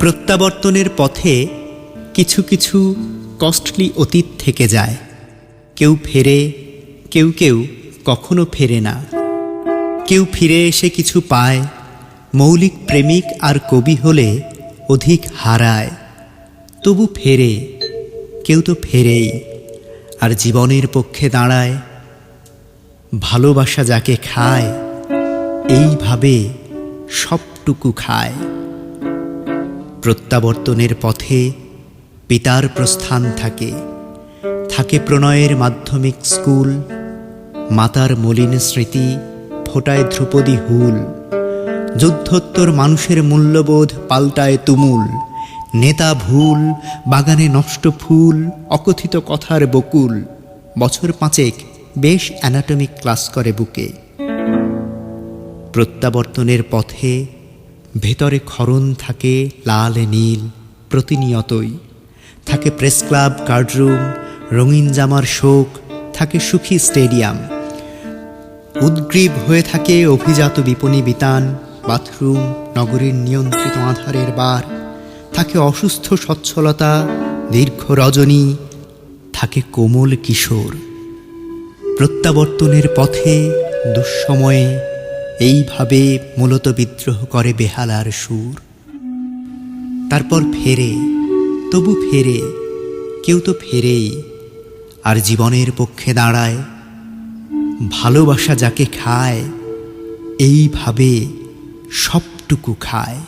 প্রত্যাবর্তনের পথে কিছু কিছু কস্টলি অতীত থেকে যায়। কেউ ফেরে, কেউ কেউ কখনো ফেরে না। কেউ ফিরে এসে কিছু পায়, মৌলিক প্রেমিক আর কবি হলে অধিক হারায়। তবু ফেরে, কেউ তো ফেরেই, আর জীবনের পক্ষে দাঁড়ায়। ভালোবাসা যাকে খায়, এইভাবে সবটুকু খায়। প্রত্যাবর্তনের পথে পিতার প্রস্থান থাকে। থাকে প্রণয়ের মাধ্যমিক স্কুল, মাতার মলিন স্মৃতি, ফোটায় ধ্রুপদী হুল। যুদ্ধোত্তর মানুষের মূল্যবোধ পাল্টায় তুমুল। নেতা ভুল, বাগানে নষ্ট ফুল, অকথিত কথার বকুল। বছর পাঁচেক বেশ অ্যানাটমিক ক্লাস করে বুকে। প্রত্যাবর্তনের পথে ভেতরে ক্ষরণ থাকে লাল নীল, প্রতিনিয়তই। থাকে প্রেস ক্লাব কার্ডরুম রঙিন জামার শোক, থাকে সুখী স্টেডিয়াম। উদ্গ্রীব হয়ে থাকে অভিজাত বিপণী বিতান, বাথরুম, নগরীর নিয়ন্ত্রিত আধারের বার। থাকে অসুস্থ সচ্ছলতা, দীর্ঘ রজনী, থাকে কোমল কিশোর। প্রত্যাবর্তনের পথে, দুঃসময়ে এইভাবে মূলত বিদ্রোহ করে বেহালার সুর। তারপর ফেরে, তবু ফেরে, কেউ তো ফেরেই, আর জীবনের পক্ষে দাঁড়ায়, ভালোবাসা যাকে খায়, এইভাবে সবটুকু খায়।